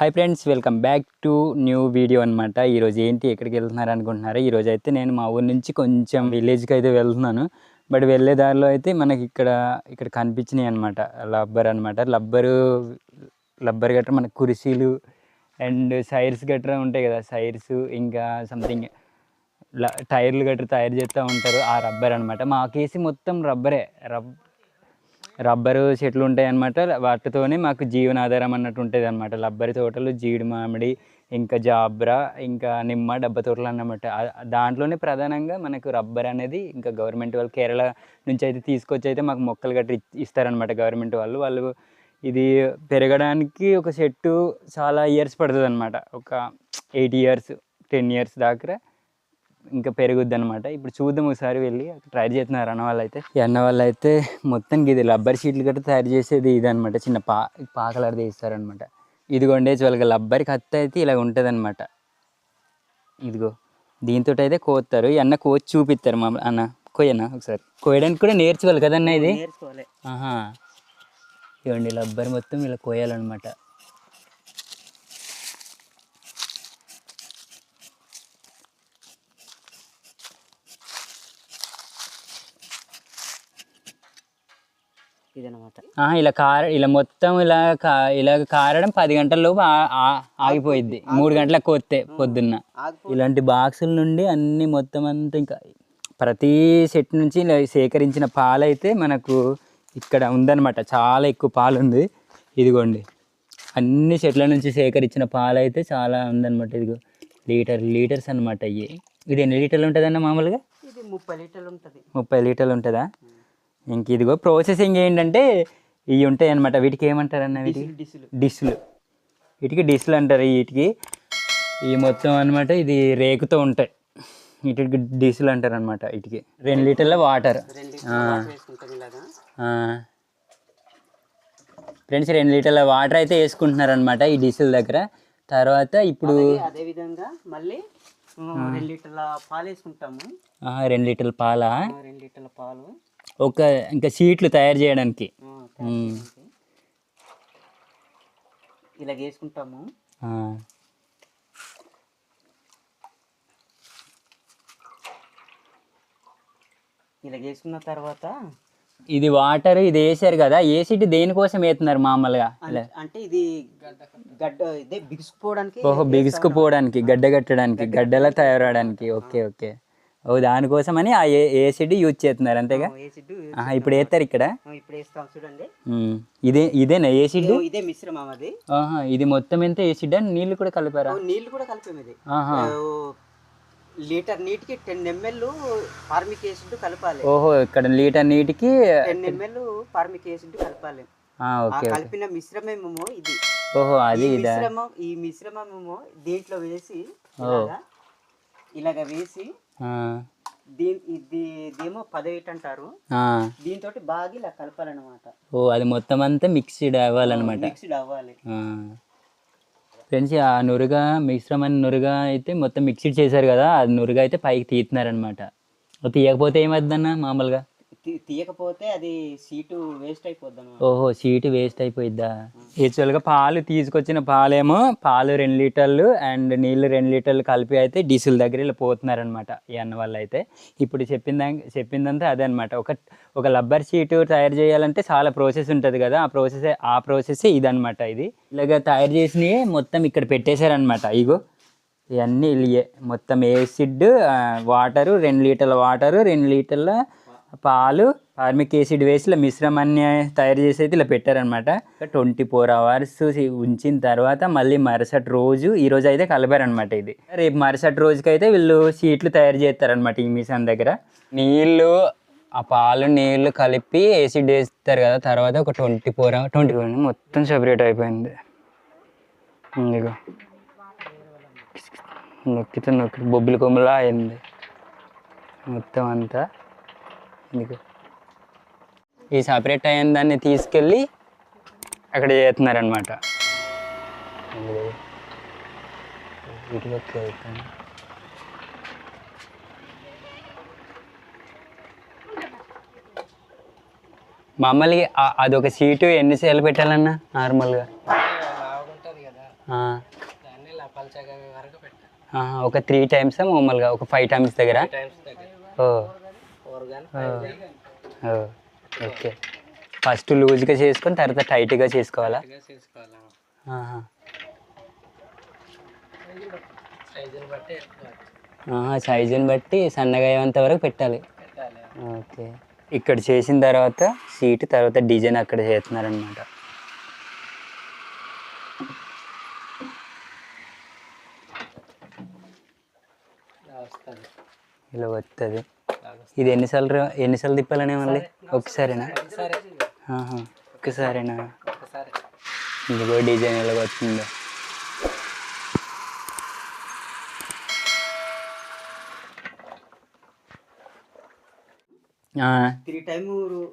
Hi friends welcome back to new video అనమాట ఈరోజు ఏంటి ఎక్కడికి వెళ్తున్నారు అనుకుంటున్నారా? ఈరోజు అయితే నేను మా ఊరి నుంచి కొంచెం విలేజ్కి అయితే వెళ్తున్నాను. బట్ వెళ్ళే దారిలో అయితే మనకి ఇక్కడ ఇక్కడ కనిపించినాయి అనమాట లబ్బర్ అనమాట లబ్బరు లబ్బర్ గట్రా మనకు కుర్చీలు అండ్ సైర్స్ గట్రా ఉంటాయి కదా సైర్స్ ఇంకా సంథింగ్ టైర్లు గట్రా తయారు చేస్తూ ఉంటారు ఆ రబ్బర్ అనమాట మాకేసి మొత్తం రబ్బరే రబ్ రబ్బరు చెట్లు ఉంటాయి అన్నమాట వాటితోనే మాకు జీవనాధారం అన్నట్టు ఉంటుంది అనమాట రబ్బరి తోటలు జీడి మామిడి ఇంకా జాబ్రా ఇంకా నిమ్మ డబ్బ తోటలు అన్నమాట. దాంట్లోనే ప్రధానంగా మనకు రబ్బర్ అనేది ఇంకా గవర్నమెంట్ వాళ్ళు కేరళ నుంచి అయితే తీసుకొచ్చి అయితే మాకు మొక్కలు గట్రా ఇస్తారనమాట గవర్నమెంట్ వాళ్ళు. వాళ్ళు ఇది పెరగడానికి ఒక చెట్టు చాలా ఇయర్స్ పడుతుంది అనమాట ఒక ఎయిట్ ఇయర్స్ టెన్ ఇయర్స్ దాకా ఇంకా పెరుగుద్ది అనమాట ఇప్పుడు చూద్దాం ఒకసారి వెళ్ళి ట్రై చేస్తున్నారు అన్న వాళ్ళు అయితే ఈ అన్న వాళ్ళు అయితే మొత్తం ఇది రబ్బర్ షీట్లు గట్రా తయారు చేసేది ఇది అనమాట చిన్న పా పాకలర్ తీస్తారనమాట ఇదిగోండి వాళ్ళకి రబ్బర్ కత్తి అయితే ఇలా ఉంటుంది అనమాట ఇదిగో దీంతో అయితే కోస్తారు ఈ అన్న కోచి చూపిస్తారు మా అన్న కోయన్న ఒకసారి? కోయడానికి కూడా నేర్చుకోవాలి కదన్న ఇది? నేర్చుకోవాలి. ఆహా. ఇవ్వండి రబ్బర్ మొత్తం ఇలా కోయాలన్నమాట ఇదనమాట ఆహా, ఇలా కార ఇలా మొత్తం ఇలా ఇలా కారడం పది గంటల లోపు ఆగిపోయిద్ది. మూడు గంటలకు కోస్తే పొద్దున్న. ఇలాంటి బాక్సుల నుండి అన్ని మొత్తం అంతా ఇంకా ప్రతి సెట్ నుంచి సేకరించిన పాలు అయితే మనకు ఇక్కడ ఉందన్నమాట. చాలా ఎక్కువ పాలు ఉంది ఇదిగోండి. అన్ని చెట్ల నుంచి సేకరించిన పాలు అయితే చాలా ఉందన్నమాట. ఇదిగో లీటర్ లీటర్స్ అన్నమాట ఇవి ఇది ఎన్ని లీటర్లు ఉంటుందన్న మామూలుగా? ఇది ముప్పై లీటర్లు ఉంటుంది. ముప్పై లీటర్లు ఉంటుందా? ఇంక ఇదిగో ప్రాసెసింగ్ ఏంటంటే ఇవి ఉంటాయి అన్నమాట వీటికి ఏమంటారన్న వీటికి? డిస్సులు వీటికి డిష్లు అంటారు వీటికి. ఈ మొత్తం అన్నమాట ఇది రేకుతో ఉంటాయి. వీటికి డిష్లు అంటారు అనమాట వీటికి. రెండు లీటర్ల వాటర్ ఫ్రెండ్స్ రెండు లీటర్ల వాటర్ అయితే వేసుకుంటున్నారు అనమాట ఈ డిష్ల దగ్గర. తర్వాత ఇప్పుడు అదే విధంగా మళ్ళీ రెండు లీటర్ల పాలు వేసుకుంటాము. రెండు లీటర్ల పాల? రెండు లీటర్ల పాలు. ఒక ఇంకా సీట్లు తయారు చేయడానికి. ఇలాగ వేసుకుంటాము ఆ. ఇలాగ వేసుకున్న తర్వాత ఇది వాటర్ ఇది వేసారు కదా వేసిటి దేనికోసం వేస్తున్నారు మామూలుగా? ఇలా. అంటే ఇది గడ్డ ఇదే బిగుసుకుపోవడానికి ఓహో బిగుసుకుపోవడానికి గడ్డ కట్టడానికి గడ్డలా తయారవడానికి ఓకే ఓకే. ఓ దానికోసమని ఆ ఏసిడ్ యూజ్ చేస్తున్నారు అంతేగా? ఇప్పుడు వేస్తారు ఇక్కడ? ఇప్పుడు వేస్తాం చూడండి. ఇదే ఇదేనా ఏసిడ్ ఇదో మిశ్రమం అది. ఇది మొత్తం ఎంత ఏసిడ్ నీళ్ళు కూడా కలిపారా? నీళ్ళు కూడా కలిపాము ఇది. లీటర్ నీటికి టెన్ ఎంఎల్ ఫార్మిక్ యాసిడ్ కలపాలి. ఓహో ఇక్కడ లీటర్ నీటికి టెన్ ఎంఎల్ ఫార్మిక్ యాసిడ్ కలపాలి. కలిపిన మిశ్రమేమో ఇది. ఓహో అది మిశ్రమం ఈ మిశ్రమమేమో దీంట్లో వేసి ఇలాగా వేసి ఇదేమో పదవీట్ అంటారు ఆ. దీంతో బాగా ఇలా కలపాలన్నమాట. ఓ అది మొత్తం అంతా మిక్స్డ్ అవ్వాలన్నమాట. మిక్స్డ్ అవ్వాలి. ఫ్రెండ్స్ ఆ నురుగా మిశ్రమం నురుగా అయితే మొత్తం మిక్స్డ్ చేశారు కదా అది నురుగా అయితే పైకి తీస్తున్నారనమాట తీయకపోతే ఏమవుతుందన్న మామూలుగా? తీయకపోతే అది సీటు వేస్ట్ అయిపోద్ది. ఓహో సీటు వేస్ట్ అయిపోయిద్దా? యాక్చువల్గా పాలు తీసుకొచ్చిన పాలేమో పాలు రెండు లీటర్లు అండ్ నీళ్ళు రెండు లీటర్లు కలిపి అయితే డీజిల్ దగ్గర ఇలా పోతున్నారనమాట ఈ అన్న వాళ్ళు అయితే. ఇప్పుడు చెప్పిందా చెప్పిందంతా అదే అనమాట ఒక ఒక లబ్బర్ షీటు తయారు చేయాలంటే చాలా ప్రాసెస్ ఉంటుంది కదా. ఆ ప్రాసెస్ ఆ ప్రాసెస్ ఇదనమాట ఇది. ఇలాగ తయారు చేసినవి మొత్తం ఇక్కడ పెట్టేశారనమాట. ఇగో ఇవన్నీ ఇలియే మొత్తం ఏసిడ్ వాటరు రెండు లీటర్ల వాటరు రెండు లీటర్ల పాలు ఫార్మిక్ యాసిడ్ వేసి ఇలా మిశ్రమాన్ని తయారు చేసి అయితే ఇలా పెట్టారనమాట ట్వంటీ ఫోర్ అవర్స్ ఉంచిన తర్వాత మళ్ళీ మరుసటి రోజు ఈ రోజు అయితే కలిపారనమాట ఇది. రేపు మరుసటి రోజుకైతే వీళ్ళు షీట్లు తయారు చేస్తారనమాట ఈ మిషన్ దగ్గర. నీళ్ళు ఆ పాలు నీళ్ళు కలిపి యాసిడ్ వేస్తారు కదా తర్వాత ఒక twenty four hour twenty four మొత్తం సెపరేట్ అయిపోయింది. ఇదిగో. నొక్కితే నొక్కి బొబ్బిలి కొమ్మలా అయింది. మొత్తం అంతా ఈ సపరేట్ అయిన దాన్ని తీసుకెళ్ళి అక్కడ చేస్తున్నారనమాట మామూలుగా అదొక సీటు ఎన్నిసార్లు పెట్టాలన్నా నార్మల్గా? ఒక త్రీ టైమ్స్ మామూలుగా? ఒక ఫైవ్ టైమ్స్ దగ్గర? టైమ్స్ దగ్గర. ఓ. ఓకే. ఫస్ట్ లూజ్గా చేసుకొని తర్వాత టైట్గా చేసుకోవాలా. సైజుని బట్టి సన్నగా అయ్యేంత వరకు పెట్టాలి. పెట్టాలి. ఓకే. ఇక్కడ చేసిన తర్వాత సీట్ తర్వాత డిజైన్ అక్కడ చేస్తున్నారనమాట ఇలా వస్తుంది. ఇది ఎన్నిసార్లు ఎన్నిసార్లు తిప్పాలనే మళ్ళీ? ఒకసారేనా? సరే ఆహా, ఒక్కసారేనా ఒకసారి. ఇదిగో డిజైన్ ఎలా వచ్చిందో. త్రీ టైమ్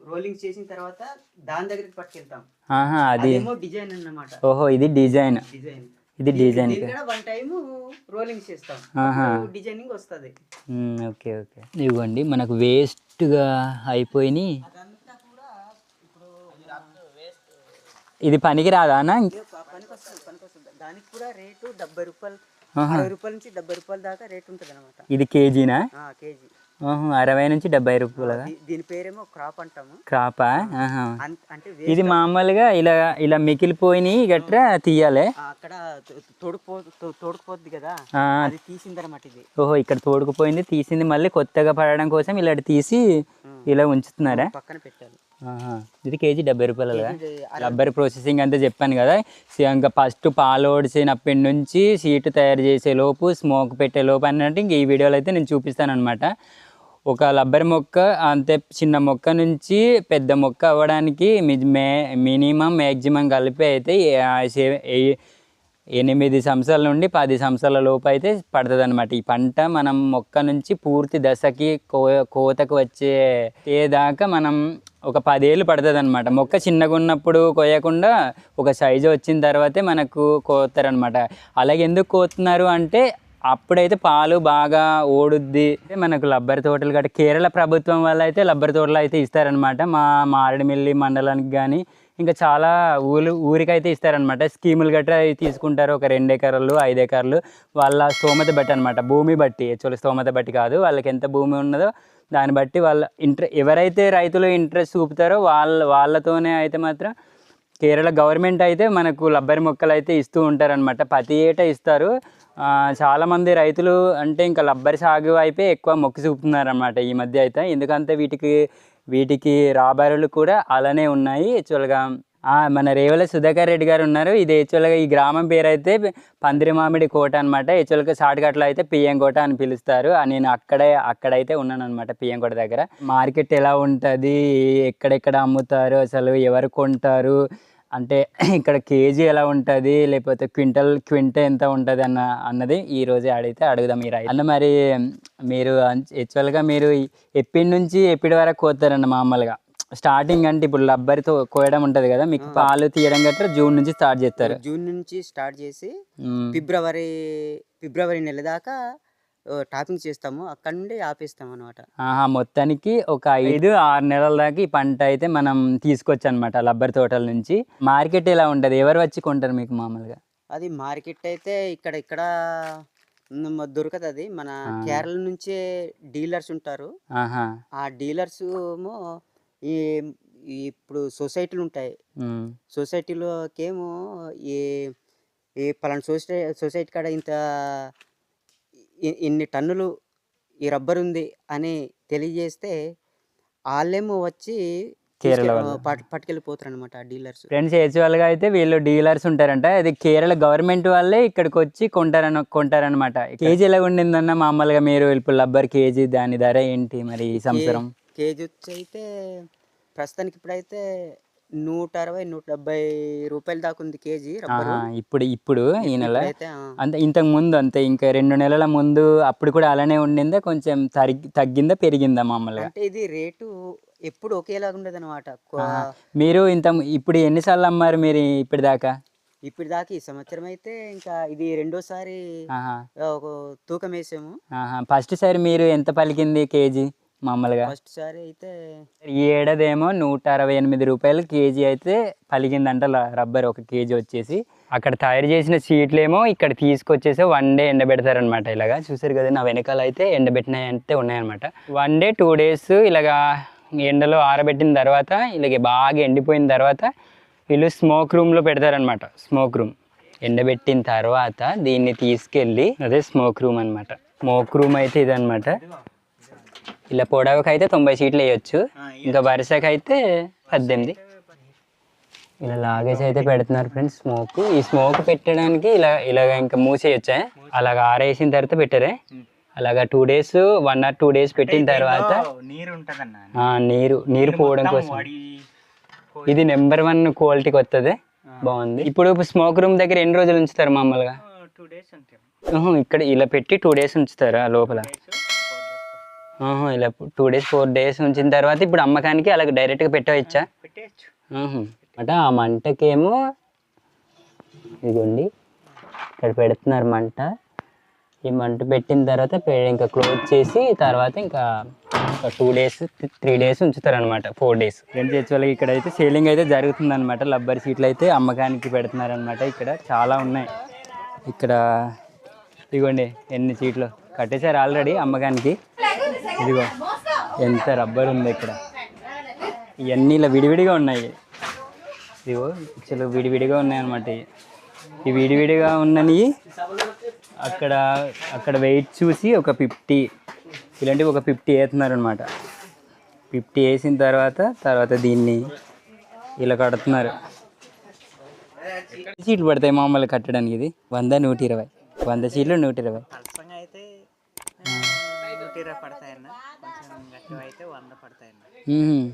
రోలింగ్ చేసిన తర్వాత దాని దగ్గరికి పట్టుకెళ్తాం. అది. డిజైన్ అన్నమాట. ఓహో ఇది డిజైన్. డిజైన్. ఇది డిజైన్ వన్ టైం రోలింగ్ చేస్తాం. డిజైనింగ్ వస్తుంది. Okay okay. ఇవ్వండి మనకు వేస్ట్గా అయిపోయినాయి ఇది పనికి రాదా అన్న? పనికి వస్తుంది పనికి వస్తుంది. దానికి కూడా రేటు డెబ్బై రూపాయలు. అరవై రూపాయల నుంచి డెబ్బై రూపాయల దాకా రేట్ ఉంటుంది అనమాట ఇది కేజీనా? కేజీ. అరవై నుంచి డెబ్బై రూపాయలుగా? దీ- దీని పేరేమో క్రాప్ అంటాము. క్రాపా? అంటే ఇది మామూలుగా ఇలా ఇలా మిగిలిపోయినాయి గట్రా తీయాలి. అక్కడ తొడుకుపో తొడుకుపోద్ది కదా? అది తీసిందనమాట ఇది. ఓహో ఇక్కడ తోడుకుపోయింది తీసింది మళ్ళీ కొత్తగా పడడం కోసం ఇలా తీసి ఇలా ఉంచుతున్నారా? పక్కన పెట్టాలి. ఇది కేజీ డెబ్బై రూపాయలుగా? ఇది రబ్బర్ ప్రాసెసింగ్ అంతా చెప్పాను కదా ఇంకా ఫస్ట్ పాలు ఓడిసినప్పటి నుంచి సీటు తయారు చేసే లోపు స్మోక్ పెట్టే లోపు అన్నట్టు ఇంక ఈ వీడియోలో అయితే నేను చూపిస్తాను అనమాట ఒక రబ్బర్ మొక్క అంతే చిన్న మొక్క నుంచి పెద్ద మొక్క అవ్వడానికి మి- మే మినిమం మ్యాక్సిమం కలిపి అయితే ఎనిమిది సంవత్సరాల నుండి పది సంవత్సరాల లోపు అయితే పడుతుంది అనమాట ఈ పంట మనం మొక్క నుంచి పూర్తి దశకి కో కోతకు వచ్చే దాకా మనం ఒక పదేళ్ళు పడుతుంది అనమాట మొక్క చిన్నగా ఉన్నప్పుడు కోయకుండా ఒక సైజు వచ్చిన తర్వాతే మనకు కోతారనమాట అలాగే ఎందుకు కోతున్నారు అంటే అప్పుడైతే పాలు బాగా ఓడుద్ది మనకు లబ్బరి తోటలు గట్రా కేరళ ప్రభుత్వం వల్ల అయితే రబ్బరి తోటలు అయితే ఇస్తారనమాట మా మారేడుమిల్లి మండలానికి కానీ ఇంకా చాలా ఊరు ఊరికైతే ఇస్తారనమాట స్కీములు గట్రా తీసుకుంటారు. ఒక రెండు ఎకరాలు ఐదు ఎకరాలు వాళ్ళ స్తోమత బట్టి అనమాట భూమి బట్టి యాక్చువల్లీ స్తోమత బట్టి కాదు. వాళ్ళకి ఎంత భూమి ఉన్నదో దాన్ని బట్టి వాళ్ళ ఇంట్రె ఎవరైతే రైతులు ఇంట్రెస్ట్ చూపుతారో వాళ్ళ వాళ్ళతోనే అయితే మాత్రం కేరళ గవర్నమెంట్ అయితే మనకు రబ్బరి మొక్కలు అయితే ఇస్తూ ఉంటారనమాట ప్రతి ఏటా ఇస్తారు. చాలామంది రైతులు అంటే ఇంకా రబ్బరి సాగు వైపే ఎక్కువ మొక్కి చూపుతున్నారనమాట ఈ మధ్య అయితే. ఎందుకంటే వీటికి వీటికి రాబరులు కూడా అలానే ఉన్నాయి. యాక్చువల్గా మన రేవల సుధాకర్ రెడ్డి గారు ఉన్నారు. ఇది యాక్చువల్గా ఈ గ్రామం పేరు అయితే పందిరి మామిడి కోట అనమాట యాక్చువల్గా షార్ట్కట్లో అయితే పిఎం కోట అని పిలుస్తారు. నేను అక్కడే అక్కడైతే ఉన్నాను అనమాట పిఎం కోట దగ్గర. మార్కెట్ ఎలా ఉంటుంది? ఎక్కడెక్కడ అమ్ముతారు? అసలు ఎవరు కొంటారు? అంటే ఇక్కడ కేజీ ఎలా ఉంటుంది? లేకపోతే క్వింటల్ క్వింట ఎంత ఉంటుంది అన్న అన్నది ఈ రోజే అడిగితే అడుగుదాం మీరు అన్న మరి మీరు యాక్చువల్గా మీరు ఎప్పటి నుంచి ఎప్పటి వరకు కోతారన్న మామూలుగా. స్టార్టింగ్ అంటే ఇప్పుడు రబ్బరితో కోయడం ఉంటుంది కదా మీకు పాలు తీయడం గట్రా జూన్ నుంచి స్టార్ట్ చేస్తారు. జూన్ నుంచి స్టార్ట్ చేసి. ఫిబ్రవరి ఫిబ్రవరి నెల దాకా టాపింగ్ చేస్తాము. అక్కడ నుండి ఆపేస్తాం అనమాట ఆహా, మొత్తానికి ఒక ఐదు ఆరు నెలల దాకా ఈ పంట అయితే మనం తీసుకోవచ్చు అనమాట రబ్బర్ తోటల నుంచి. మార్కెట్ ఎలా ఉంటుంది? ఎవరు వచ్చి కొంటారు మీకు మామూలుగా? అది మార్కెట్ అయితే ఇక్కడ ఇక్కడ దొరకదు మన కేరళ నుంచే డీలర్స్ ఉంటారు. ఆ డీలర్స్ ఏమో ఈ ఇప్పుడు సొసైటీలు ఉంటాయి. సొసైటీలోకేమో ఈ ఈ పలానా సొసైటీ సొసైటీ కాడ ఇంత ఇన్ని టన్నులు ఈ రబ్బర్ ఉంది అని తెలియజేస్తే వాళ్ళేమో వచ్చి కేరళ పట్టుకెళ్ళిపోతారు అనమాట డీలర్స్. ఫ్రెండ్స్ యాక్చువల్గా అయితే వీళ్ళు డీలర్స్ ఉంటారంట. అది కేరళ గవర్నమెంట్ వాళ్ళే ఇక్కడికి వచ్చి కొంటారన కొంటారనమాట కేజీ ఎలా ఉండిందన్న మామూలుగా మీరు ఇప్పుడు రబ్బర్ కేజీ దాని ధర ఏంటి మరి ఈ సంవత్సరం? కేజీ వచ్చి అయితే ప్రస్తుతానికి ఇప్పుడైతే నూట అరవై నూట డెబ్బై రూపాయల దాకా ఉంది కేజీ రబ్బర్. ఇప్పుడు ఇప్పుడు ఈ నెల? అయితే అంతే ఇంతకు ముందు అంతే ఇంకా రెండు నెలల ముందు అప్పుడు కూడా అలానే ఉండిందా? కొంచెం తరిగి తగ్గిందా పెరిగిందా మామూలుగా? అంటే ఇది రేటు ఎప్పుడు ఒకేలాగా ఉండదు అనమాట. మీరు ఇంత ఇప్పుడు ఎన్నిసార్లు అమ్మారు మీరు ఇప్పటిదాకా ఇప్పుడు దాకా ఈ సంవత్సరం అయితే ఇంకా ఇది రెండోసారి ఆహా. ఆ, ఒక తూకం వేసాము. ఆహా ఫస్ట్ సారి మీరు ఎంత పలికింది కేజీ? మామూలుగా. ఫస్ట్ సారి అయితే ఈ ఏడాదేమో నూట అరవై ఎనిమిది రూపాయలు కేజీ అయితే పలిగిందంట రబ్బర్ ఒక కేజీ వచ్చేసి. అక్కడ తయారు చేసిన షీట్లు ఏమో ఇక్కడ తీసుకొచ్చేసి వన్ డే ఎండబెడతారనమాట ఇలాగా. చూసారు కదా నా వెనకాల అయితే ఎండబెట్టినవి అయితే ఉన్నాయన్నమాట. వన్ డే టూ డేస్ ఇలాగా ఎండలో ఆరబెట్టిన తర్వాత ఇలాగే బాగా ఎండిపోయిన తర్వాత వీళ్ళు స్మోక్ రూమ్లో పెడతారనమాట స్మోక్ రూమ్. ఎండబెట్టిన తర్వాత దీన్ని తీసుకెళ్ళి అదే స్మోక్ రూమ్ అనమాట స్మోక్ రూమ్ అయితే ఇదనమాట ఇలా పొడవుకి అయితే తొంభై సీట్లు వేయొచ్చు. ఇంకా వరుసకి అయితే పద్దెనిమిది. ఇలా లాగేసి అయితే పెడుతున్నారు ఫ్రెండ్స్ స్మోక్. ఈ స్మోక్ పెట్టడానికి ఇలా ఇలాగ ఇంకా మూసేయొచ్చా? అలాగ ఆరేసిన తర్వాత పెట్టరే. అలాగా two days one or two days పెట్టిన తర్వాత నీరు ఆ, నీరు నీరు పోవడం కోసం. ఇది నెంబర్ వన్ క్వాలిటీకి వస్తుంది బాగుంది. ఇప్పుడు స్మోక్ రూమ్ దగ్గర ఎన్ని రోజులు ఉంచుతారు మామూలుగా? ఇక్కడ ఇలా పెట్టి టూ డేస్ ఉంచుతారా లోపల? ఆహా, ఇలా టూ డేస్ ఫోర్ డేస్ ఉంచిన తర్వాత ఇప్పుడు అమ్మకానికి అలాగ డైరెక్ట్గా పెట్టవచ్చా అంటే ఆ మంటకేమో ఇదిగోండి ఇక్కడ పెడుతున్నారు మంట. ఈ మంట పెట్టిన తర్వాత ఇంకా క్లోజ్ చేసి తర్వాత ఇంకా టూ డేస్ త్రీ డేస్ ఉంచుతారు అనమాట ఫోర్ డేస్ ఫ్రెండ్స్ యాక్చువల్గా ఇక్కడ అయితే సేలింగ్ అయితే జరుగుతుంది అనమాట లబ్బర్ సీట్లు అయితే అమ్మకానికి పెడుతున్నారు అనమాట ఇక్కడ చాలా ఉన్నాయి. ఇక్కడ ఇదిగోండి ఎన్ని సీట్లు. కట్టేశారు ఆల్రెడీ అమ్మకానికి. ఇదిగో ఎంత రబ్బర్ ఉంది ఇక్కడ. ఇవన్నీ ఇలా విడివిడిగా ఉన్నాయి. ఇదిగో అసలు విడివిడిగా ఉన్నాయి అనమాట ఈ విడివిడిగా ఉన్నవి అక్కడ అక్కడ వెయిట్ చూసి ఒక ఫిఫ్టీ ఇలాంటివి ఒక ఫిఫ్టీ వేస్తున్నారు అనమాట ఫిఫ్టీ వేసిన తర్వాత తర్వాత దీన్ని ఇలా కడుతున్నారు. సీట్లు పడతాయి మామూలు కట్టడానికి ఇది? వంద నూట ఇరవై. వంద సీట్లు నూట ఇరవై. నూట ఇరవై పడతాయన్న? కొంచెం గట్టిగా అయితే వంద పడతాయన్న. మ్మ్.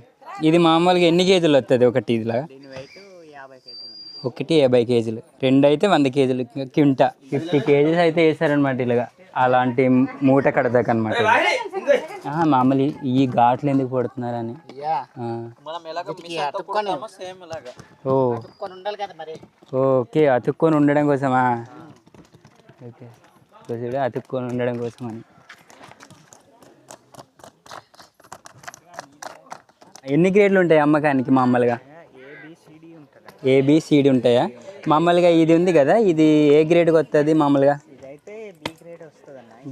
ఇది మామూలుగా ఎన్ని కేజీలు వస్తుంది ఒకటి ఇదిలా? దీని వెయిట్ యాభై కేజీలు. ఒకటి యాభై కేజీలు. రెండు అయితే వంద కేజీలు కింట. ఫిఫ్టీ కేజీస్ అయితే వేసారనమాట ఇలాగా. అలాంటి మూట కడదాక అనమాట మామూలు ఈ ఘాట్లు ఎందుకు పడుతున్నారని. ఆ. సేమ్ ఇలాగా. ఓ. ఉండాలి కదా మరి. ఓకే అతుక్కొని ఉండడం కోసమా? ఓకే. అతుక్కొని ఉండడం కోసం అని ఎన్ని గ్రేడ్లు ఉంటాయి అమ్మకానికి మామూలుగా? ఏబిసిడి ఉంటాయా? మామూలుగా ఇది ఉంది కదా ఇది ఏ గ్రేడ్కి వస్తుంది మామూలుగా?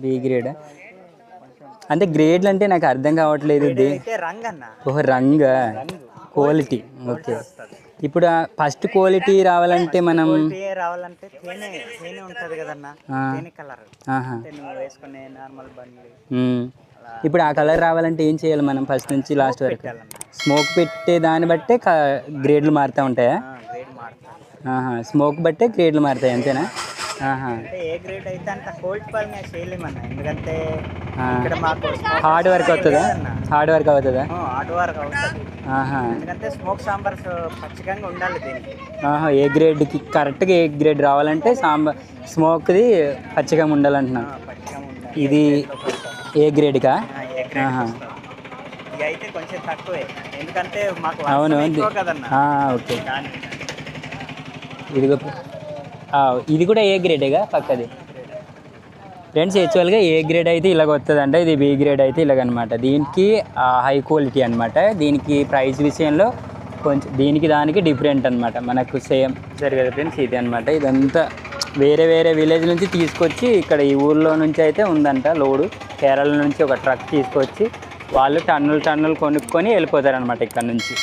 బి గ్రేడ్ అంటే గ్రేడ్లు అంటే నాకు అర్థం కావట్లేదు ఇది. ఓహో రంగ్? Quality okay. ఇప్పుడు ఫస్ట్ క్వాలిటీ రావాలంటే మనం రావాలంటే తేనె తేనె ఉంటుంది కదన్న? ఆ, తేనె కలర్. ఆహా. అంటే నువ్వు వేసుకునే నార్మల్ బండ్లు. మ్మ్. ఇప్పుడు ఆ కలర్ రావాలంటే ఏం చేయాలి మనం ఫస్ట్ నుంచి లాస్ట్ వరకు? స్మోక్ పెట్టే దాన్ని బట్టే గ్రేడ్లు మారుతూ ఉంటాయా? స్మోక్ బట్టే గ్రేడ్లు మారుతాయి అంతేనా? హార్డ్ వర్క్ అవుతుందా? హార్డ్ వర్క్ అవుతుందా? హార్డ్ వర్క్ ఎందుకంటే స్మోక్ సాంబార్స్ పచ్చికంగా ఉండాలి దీనికి. ఆహా ఏ గ్రేడ్కి కరెక్ట్గా ఏ గ్రేడ్ రావాలంటే సాంబార్ స్మోక్ది పచ్చిగా ఉండాలంటున్నా. ఆ, పచ్చిగా ఉండాలి. ఇది ఏ గ్రేడ్కా ఏ గ్రేడ్. ఇది అయితే కొంచెం తక్కువే. ఎందుకంటే మాకు అవును కదన్న. ఓకే. ఇదిగో ఇది కూడా ఏ గ్రేడేగా పక్కది? ఫ్రెండ్స్ యాక్చువల్గా ఏ గ్రేడ్ అయితే ఇలాగ వస్తుందంట ఇది బి గ్రేడ్ అయితే ఇలాగనమాట. దీనికి హై క్వాలిటీ అనమాట. దీనికి ప్రైస్ విషయంలో కొంచెం దీనికి దానికి డిఫరెంట్ అనమాట. మనకు సేమ్ సరే కదా ఫ్రెండ్స్ ఇది అనమాట. ఇదంతా వేరే వేరే విలేజ్ నుంచి తీసుకొచ్చి ఇక్కడ ఈ ఊర్లో నుంచి అయితే ఉందంట లోడు. కేరళ నుంచి ఒక ట్రక్ తీసుకొచ్చి వాళ్ళు టన్నులు టన్నులు కొనుక్కొని వెళ్ళిపోతారనమాట ఇక్కడ నుంచి.